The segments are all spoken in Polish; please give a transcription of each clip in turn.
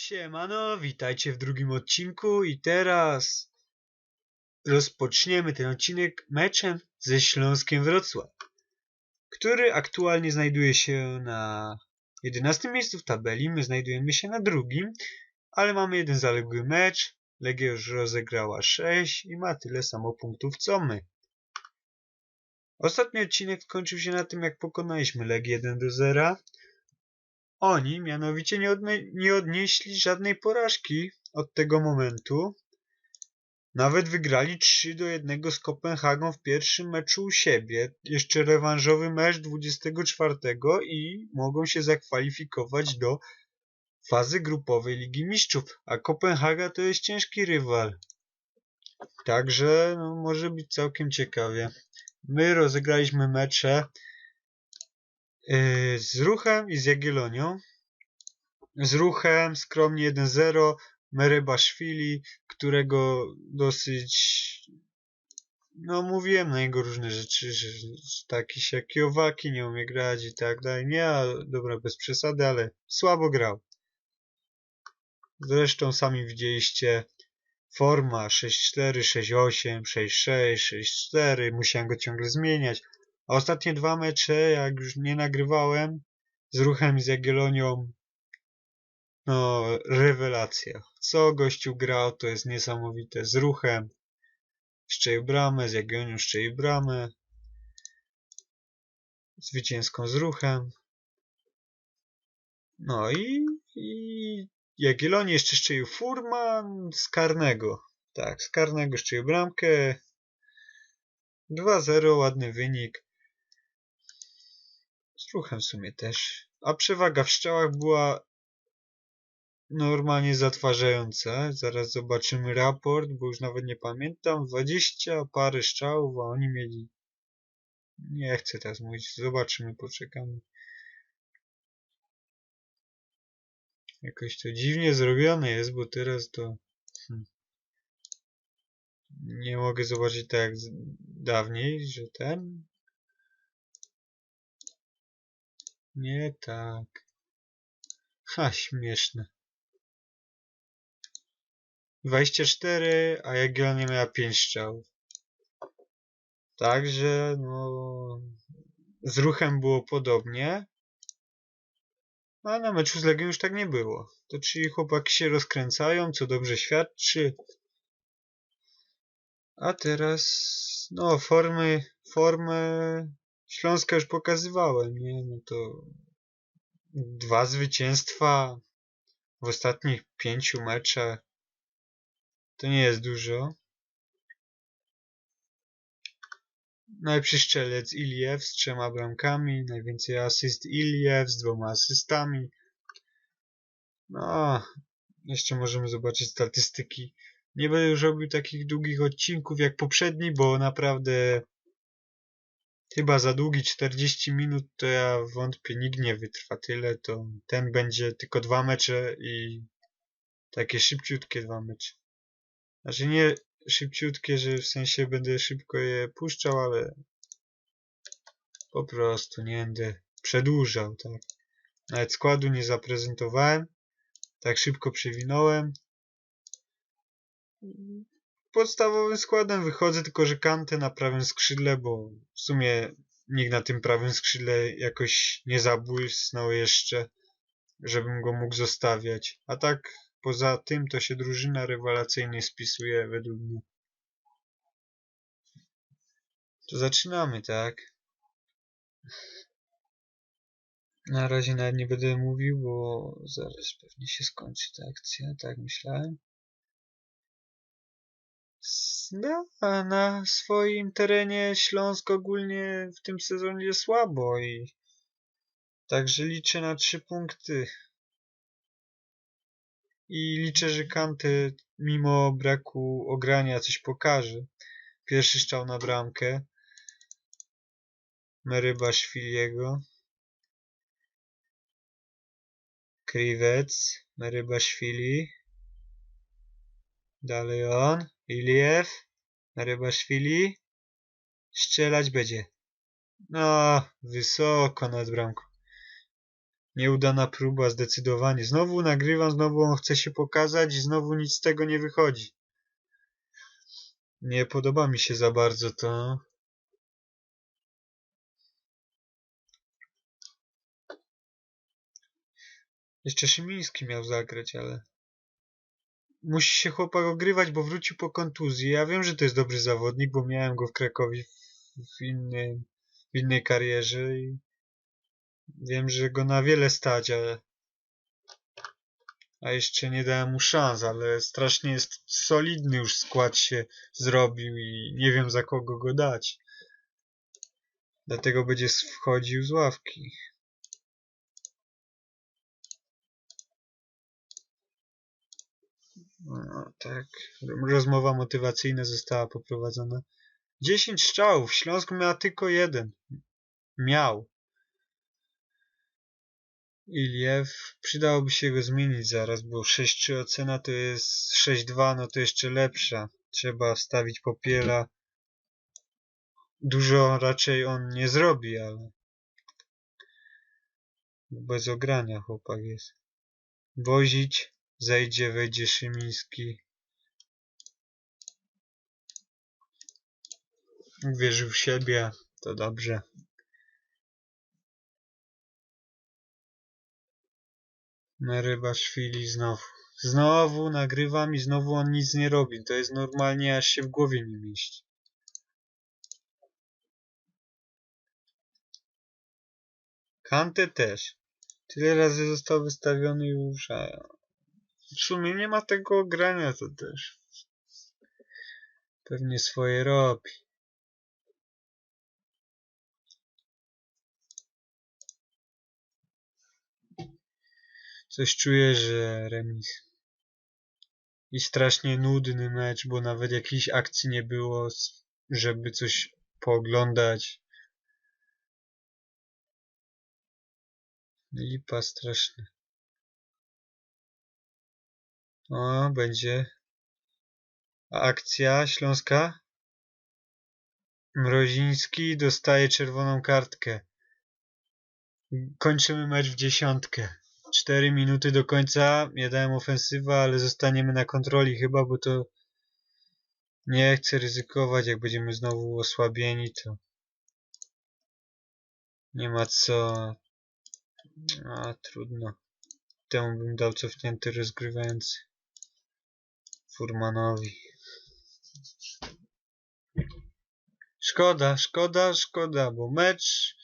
Siemano, witajcie w drugim odcinku i teraz rozpoczniemy ten odcinek meczem ze Śląskiem Wrocław, który aktualnie znajduje się na 11 miejscu w tabeli, my znajdujemy się na drugim, ale mamy jeden zaległy mecz, Legia już rozegrała 6 i ma tyle samo punktów co my. Ostatni odcinek skończył się na tym jak pokonaliśmy Legię 1 do 0, oni mianowicie nie, nie odnieśli żadnej porażki od tego momentu. Nawet wygrali 3 do 1 z Kopenhagą w pierwszym meczu u siebie. Jeszcze rewanżowy mecz 24 i mogą się zakwalifikować do fazy grupowej Ligi Mistrzów. A Kopenhaga to jest ciężki rywal. Także no, może być całkiem ciekawie. My rozegraliśmy mecze z Ruchem i z Jagiellonią. Z Ruchem skromnie 1-0 Merybaszwili, którego dosyć no mówiłem na niego różne rzeczy, że, że taki siaki owaki, nie umie grać i tak dalej. Nie, a dobra, bez przesady, ale słabo grał. Zresztą sami widzieliście forma 6-4, 6-8, 6-6, 6-4, musiałem go ciągle zmieniać. A ostatnie dwa mecze, jak już nie nagrywałem, z ruchem z Jagiellonią, no, rewelacja. Co gościu grał, to jest niesamowite. Z ruchem szczelił bramę, z Jagiellonią szczelił bramę. Zwycięską z ruchem. No i, i Jagiellonii jeszcze szczelił Furman z karnego. Tak, z karnego szczelił bramkę. 2-0, ładny wynik. Z ruchem w sumie też. A przewaga w strzałach była normalnie zatwarzająca. Zaraz zobaczymy raport, bo już nawet nie pamiętam. 20 parę strzałów, a oni mieli... Nie chcę teraz mówić. Zobaczymy, poczekamy. Jakoś to dziwnie zrobione jest, bo teraz to... Hmm. Nie mogę zobaczyć tak jak dawniej, że ten... Nie tak. Ha, śmieszne. 24, a Jagiellonia miała 5 strzałów. Także, no... Z ruchem było podobnie. A na meczu z Legią już tak nie było. To czyli chłopaki się rozkręcają, co dobrze świadczy. A teraz, no, formy, formę Śląska już pokazywałem, nie? No to dwa zwycięstwa w ostatnich pięciu meczach to nie jest dużo. Najlepszy strzelec Iliew z trzema bramkami, najwięcej asyst Iliew z dwoma asystami. No, jeszcze możemy zobaczyć statystyki. Nie będę już robił takich długich odcinków jak poprzedni, bo naprawdę chyba za długi 40 minut, to ja wątpię, nikt nie wytrwa tyle, to ten będzie tylko dwa mecze i takie szybciutkie dwa mecze. Znaczy nie szybciutkie, że w sensie będę szybko je puszczał, ale po prostu nie będę przedłużał, tak. Nawet składu nie zaprezentowałem, tak szybko przewinąłem. Podstawowym składem wychodzę, tylko że Kantę na prawym skrzydle, bo w sumie nikt na tym prawym skrzydle jakoś nie zabłysnął jeszcze, żebym go mógł zostawiać. A tak poza tym to się drużyna rewelacyjnie spisuje według mnie. To zaczynamy, tak? Na razie nawet nie będę mówił, bo zaraz pewnie się skończy ta akcja, tak myślałem. No, a na swoim terenie Śląsk ogólnie w tym sezonie słabo i także liczę na trzy punkty. I liczę, że Kanty mimo braku ogrania coś pokaże. Pierwszy strzał na bramkę. Merybaszwiliego. Kriwec. Merybaszwili. Dalej on. Iliew. Merybaszwili. Strzelać będzie. No, wysoko nad bramką. Nieudana próba, zdecydowanie. Znowu nagrywam, znowu on chce się pokazać i znowu nic z tego nie wychodzi. Nie podoba mi się za bardzo to. Jeszcze Szymiński miał zagrać, ale... Musi się chłopak ogrywać, bo wrócił po kontuzji. Ja wiem, że to jest dobry zawodnik, bo miałem go w Krakowie w, innym, w innej karierze i wiem, że go na wiele stać, ale... A jeszcze nie dałem mu szans, ale strasznie jest solidny już skład się zrobił i nie wiem za kogo go dać. Dlatego będzie wchodził z ławki. No, tak. Rozmowa motywacyjna została poprowadzona. 10 strzałów. Śląsk miał tylko jeden. Miał. Iliew. Przydałoby się go zmienić zaraz, bo 6-3 ocena to jest 6-2, no to jeszcze lepsza. Trzeba wstawić popiela. Dużo raczej on nie zrobi, ale bez ogrania chłopak jest. Wozić. Zejdzie, wejdzie Szymiński. Wierzył w siebie, to dobrze. Merybaszwili znowu. Znowu nagrywam i znowu on nic nie robi. To jest normalnie, aż się w głowie nie mieści. Kante też. Tyle razy został wystawiony już, a w sumie nie ma tego grania to też. Pewnie swoje robi. Coś czuję, że remis. I strasznie nudny mecz, bo nawet jakiejś akcji nie było, żeby coś pooglądać. Lipa straszna. O, będzie akcja śląska. Mroziński dostaje czerwoną kartkę. Kończymy mecz w dziesiątkę. 4 minuty do końca. Ja dałem ofensywa, ale zostaniemy na kontroli chyba, bo to nie chcę ryzykować. Jak będziemy znowu osłabieni, to nie ma co. A, trudno. Temu bym dał cofnięty rozgrywający. Furmanowi. Szkoda, szkoda, szkoda, bo mecz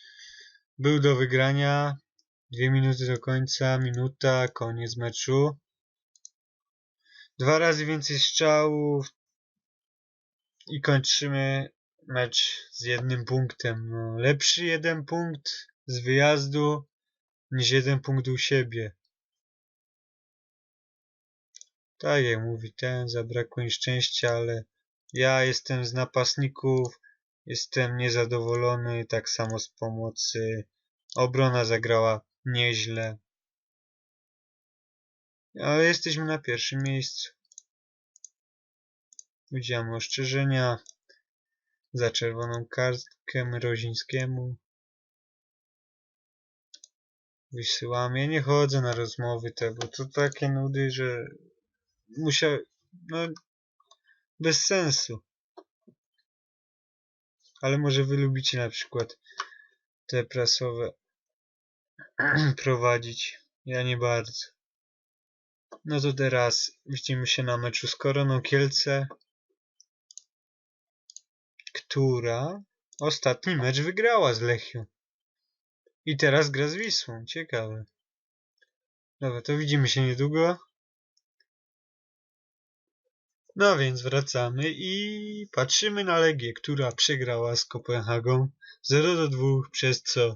był do wygrania. Dwie minuty do końca, minuta, koniec meczu. Dwa razy więcej strzałów i kończymy mecz z jednym punktem. No, lepszy jeden punkt z wyjazdu niż jeden punkt u siebie. Tak jak mówi ten, zabrakło mi szczęścia, ale ja jestem z napastników, jestem niezadowolony, tak samo z pomocy. Obrona zagrała nieźle. Ale jesteśmy na pierwszym miejscu. Udzielamy ostrzeżenia za czerwoną kartkę Mrozińskiemu. Wysyłamy. Ja nie chodzę na rozmowy te, bo to takie nudy, że musiał, no, bez sensu. Ale może wy lubicie na przykład te prasowe prowadzić. Ja nie bardzo. No to teraz widzimy się na meczu z Koroną Kielce, która ostatni mecz wygrała z Lechią. I teraz gra z Wisłą. Ciekawe. Dobra, to widzimy się niedługo. No więc wracamy i patrzymy na Legię, która przegrała z Kopenhagą 0 do 2, przez co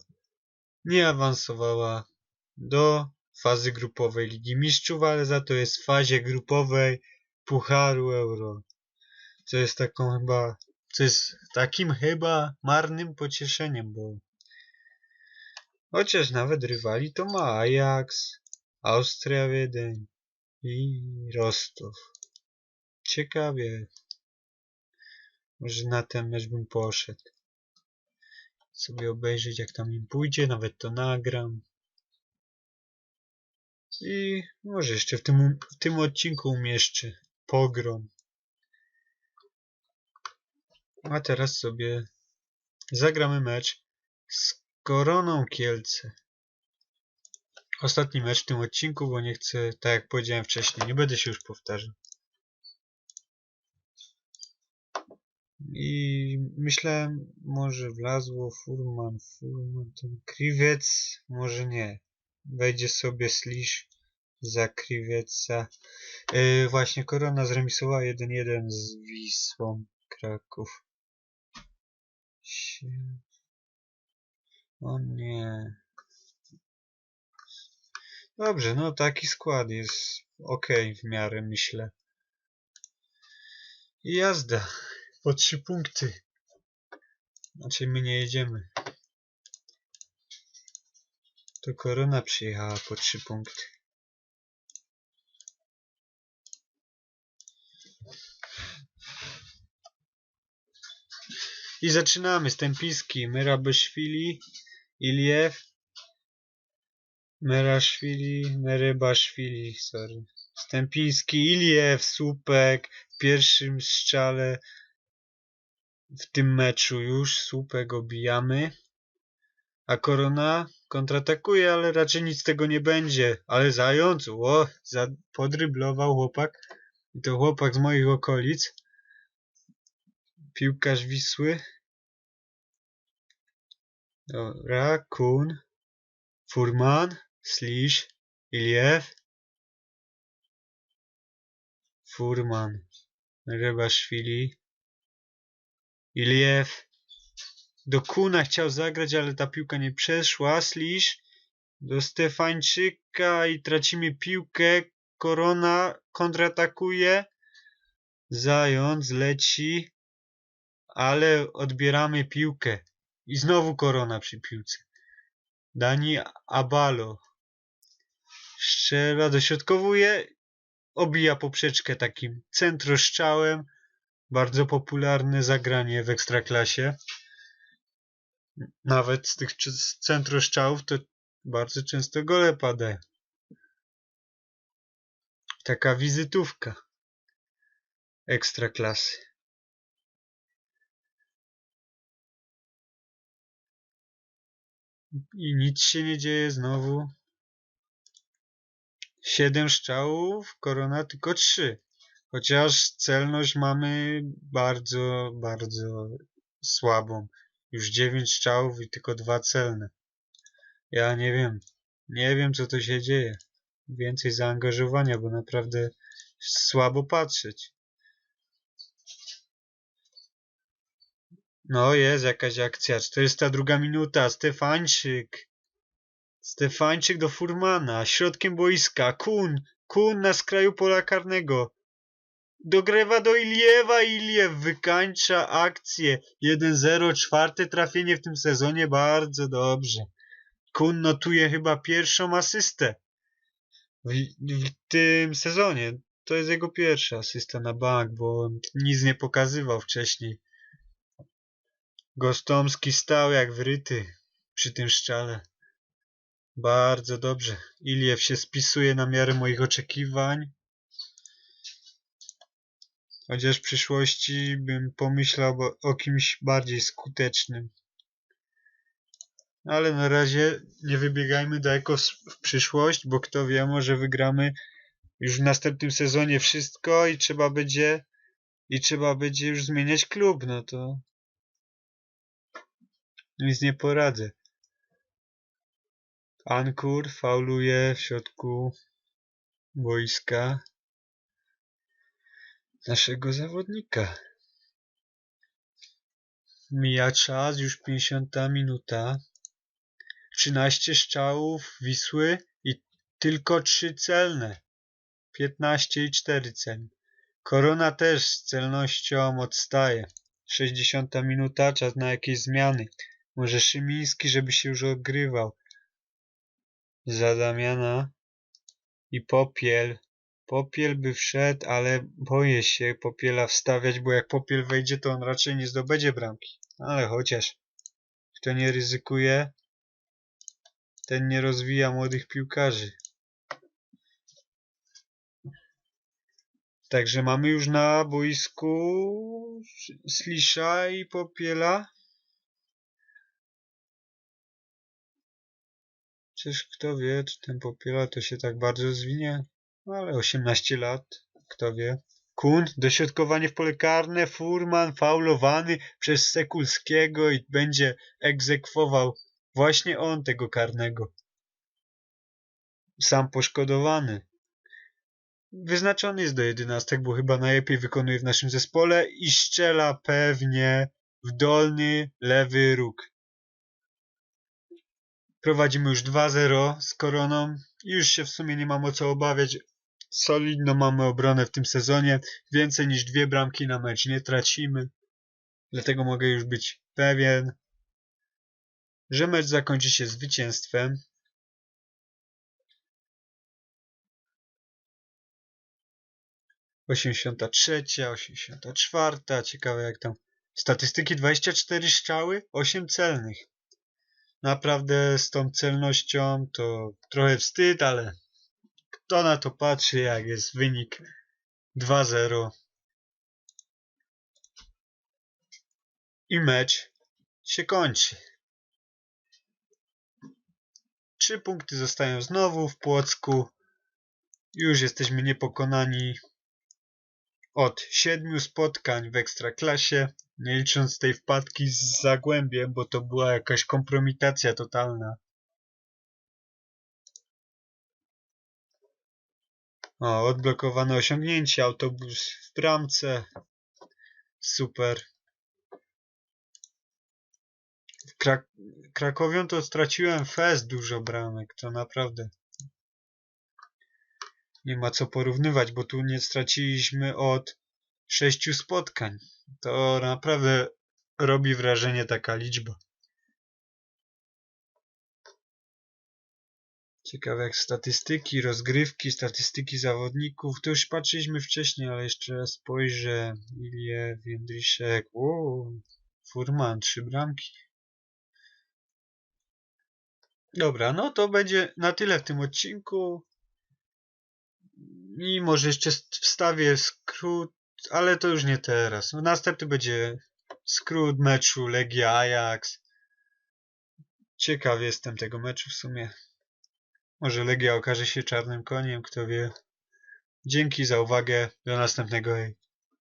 nie awansowała do fazy grupowej Ligi Mistrzów, ale za to jest w fazie grupowej Pucharu Euro. Co jest taką chyba, co jest takim chyba marnym pocieszeniem, bo chociaż nawet rywali to ma Ajax, Austria Wiedeń i Rostow. Ciekawie. Może na ten mecz bym poszedł. Sobie obejrzeć jak tam im pójdzie, nawet to nagram. I może jeszcze w tym, w tym odcinku umieszczę pogrom. A teraz sobie zagramy mecz z Koroną Kielce. Ostatni mecz w tym odcinku, bo nie chcę, tak jak powiedziałem wcześniej, nie będę się już powtarzał. I myślałem, może wlazło Furman, Furman, ten Kriwiec, może nie. Wejdzie sobie Slisz za Kriwieca. Yy, właśnie Korona zremisowała 1-1 z Wisłą Kraków. O nie. Dobrze, no taki skład jest ok w miarę, myślę. I jazda. Po trzy punkty. Znaczy my nie jedziemy. To Korona przyjechała po trzy punkty. I zaczynamy. Stępiski. Merabeszwili, Iliew, Meraszwili, Merybaszwili, sorry. Stępiński, Iliew, Słupek w pierwszym strzale w tym meczu już. Słupek obijamy. A Korona kontratakuje, ale raczej nic z tego nie będzie. Ale zając, o, podryblował chłopak. I to chłopak z moich okolic. Piłkarz Wisły. Dobra, Kun, Furman, Slisz, Iliew, Furman, Rybaszwili, Iliew. Do Kuna chciał zagrać, ale ta piłka nie przeszła. Slisz do Stefańczyka i tracimy piłkę. Korona kontratakuje. Zając leci, ale odbieramy piłkę. I znowu korona przy piłce. Dani Abalo. Strzela, dośrodkowuje. Obija poprzeczkę takim centroszczałem. Bardzo popularne zagranie w ekstraklasie. Nawet z tych centroszczałów to bardzo często gole padają. Taka wizytówka ekstraklasy. I nic się nie dzieje znowu. Siedem strzałów, korona tylko trzy. Chociaż celność mamy bardzo, bardzo słabą. Już dziewięć strzałów i tylko dwa celne. Ja nie wiem. Nie wiem co to się dzieje. Więcej zaangażowania, bo naprawdę słabo patrzeć. No jest jakaś akcja. 402 minuta. Stefańczyk. Stefańczyk do Furmana. Środkiem boiska. Kun. Kun na skraju pola karnego. Dogrywa do Iliewa. Iliew wykańcza akcję. 1-0. Czwarte trafienie w tym sezonie. Bardzo dobrze. Kun notuje chyba pierwszą asystę w, w tym sezonie. To jest jego pierwsza asysta na bank, bo on nic nie pokazywał wcześniej. Gostomski stał jak wryty przy tym szczale. Bardzo dobrze. Iliew się spisuje na miarę moich oczekiwań. Chociaż w przyszłości bym pomyślał o, kimś bardziej skutecznym. Ale na razie nie wybiegajmy daleko w przyszłość, bo kto wie, może wygramy już w następnym sezonie wszystko i trzeba będzie i trzeba będzie już zmieniać klub, no to nic nie poradzę. Ankur fauluje w środku boiska naszego zawodnika. Mija czas, już 50 minuta. 13 strzałów Wisły i tylko 3 celne. 15 i 4 celne. Korona też z celnością odstaje. 60 minuta, czas na jakieś zmiany. Może Szymiński, żeby się już odgrywał. Za Damiana i Popiel. Popiel by wszedł, ale boję się Popiela wstawiać, bo jak Popiel wejdzie, to on raczej nie zdobędzie bramki. Ale chociaż kto nie ryzykuje, ten nie rozwija młodych piłkarzy. Także mamy już na boisku Slisza i Popiela. Czyż kto wie, czy ten Popiela to się tak bardzo zwinie? No ale 18 lat, kto wie. Kun, dośrodkowanie w pole karne, Furman faulowany przez Sekulskiego i będzie egzekwował właśnie on tego karnego. Sam poszkodowany. Wyznaczony jest do jedenastek, bo chyba najlepiej wykonuje w naszym zespole i strzela pewnie w dolny lewy róg. Prowadzimy już 2-0 z koroną i już się w sumie nie mam o co obawiać. Solidno mamy obronę w tym sezonie. Więcej niż dwie bramki na mecz nie tracimy. Dlatego mogę już być pewien, że mecz zakończy się zwycięstwem. Osiemdziesiąta trzecia, osiemdziesiąta czwarta. Ciekawe jak tam. Statystyki 24 strzały, 8 celnych. Naprawdę z tą celnością to trochę wstyd, ale kto na to patrzy, jak jest wynik 2-0. I mecz się kończy. Trzy punkty zostają znowu w Płocku. Już jesteśmy niepokonani od siedmiu spotkań w Ekstraklasie, nie licząc tej wpadki z Zagłębiem, bo to była jakaś kompromitacja totalna. O, odblokowane osiągnięcie, autobus w bramce. Super. W Krak Krakowią to straciłem fest dużo bramek, to naprawdę nie ma co porównywać, bo tu nie straciliśmy od sześciu spotkań. To naprawdę robi wrażenie taka liczba. Ciekawe jak statystyki, rozgrywki, statystyki zawodników. To już patrzyliśmy wcześniej, ale jeszcze raz spojrzę. Ilie, Jędryszek, o, Furman, trzy bramki. Dobra, no to będzie na tyle w tym odcinku. I może jeszcze wstawię skrót, ale to już nie teraz. Następny będzie skrót meczu Legia Ajax. Ciekaw jestem tego meczu w sumie. Może Legia okaże się czarnym koniem, kto wie. Dzięki za uwagę. Do następnego. Hej.